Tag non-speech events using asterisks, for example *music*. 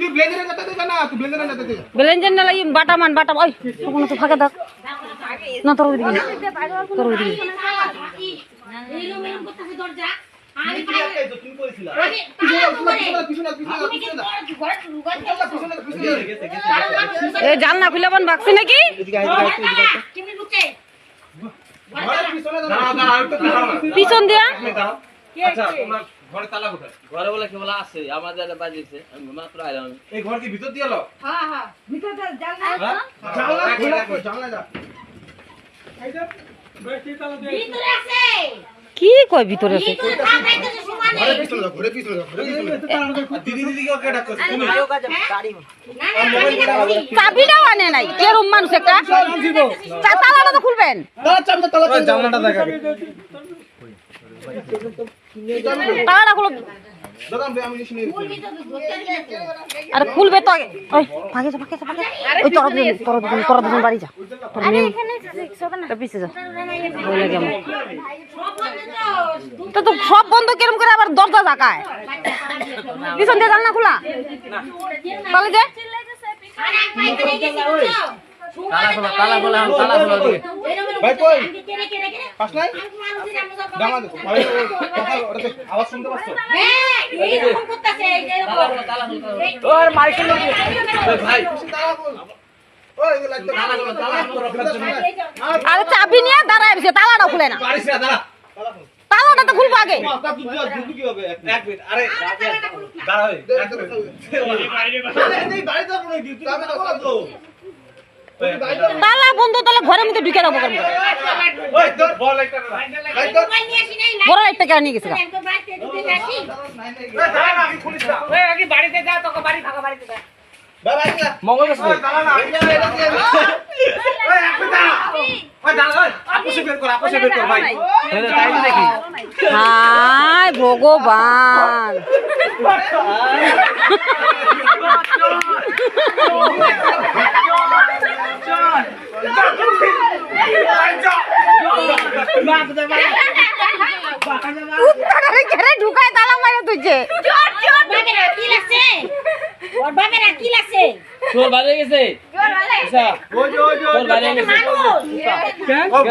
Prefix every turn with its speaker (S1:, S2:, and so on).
S1: তুই ব্লেজারে যেতে দিবি না তুই ব্লেজারে যেতে দিবি।
S2: বেলেঞ্জের না লাগি বাটা মান বাটা ওই তখন তো ফাঁকা থাক। না তোর না। তোর জাল না। খুলে বান বাকছে নাকি?
S1: পিছনে
S2: দিয়া।
S1: আচ্ছা তোমার ঘরে তালা কোথায়?
S3: ঘরে বলে কি বলে আছে আমাদের বাজিছে আমি মাত্র আইলাম।
S1: এই ঘর কি ভিতর দিয়ে এলো? হ্যাঁ জানলা খোলা জানলা যা।
S2: কি কয় ভিতরে আছে?
S1: ঘরে পিছনে ঘরে পিছনে ঘরে পিছনে দিদি দিদি কে ডাক করছে তুমি
S2: চাবিটাও আনে নাই কেরম মানুষ একটা? তালাটা তো খুলবেন।
S1: তালা চাবি তালা জানলাটা দেখা
S2: আরে খুলবে তো আগে। ওই ভাগে যা ভাগে যা ভাগে ওই তোরা দুজন তোরা দুজন তোরা দুজন বাড়ি যা। তোর মেয়ে তা পিছে যা। বলে কেমন তো তো সব বন্ধ কেরম করে আবার দরজা জাকায় পিছন দিয়ে জানলা খোলা। তাহলে যে।
S3: তালা খোলা তালা খোলা এখন তালা খোলা দিকে
S1: ভাই কই পাস নাই জামা দে ভাই কথা ওটা আওয়াজ শুনতে পাচ্ছ
S3: ওর মাইকেল ভাই
S1: তালা বল ওই এগুলা একদম তালা বল তালা বল
S2: আরে চাবি নিয়ে দাঁড়ায় তালাটা খুলে না
S3: পারিস না দাঁড়া
S2: তালাটা তো খুলবো আগে তালা বন্ধ তাহলে ঘরের মধ্যে ঢুকে রাখব কেন?
S1: ওই তোর বল একটা
S2: বড় একটা কেন নিয়ে গেছে ভগবান। *laughs* *laughs* উত্তরে ঢুকায় তালা মারে তুইছে।
S3: তোর বাইরে গেছে? আচ্ছা। তোর বাইরে গেছে।
S1: ওই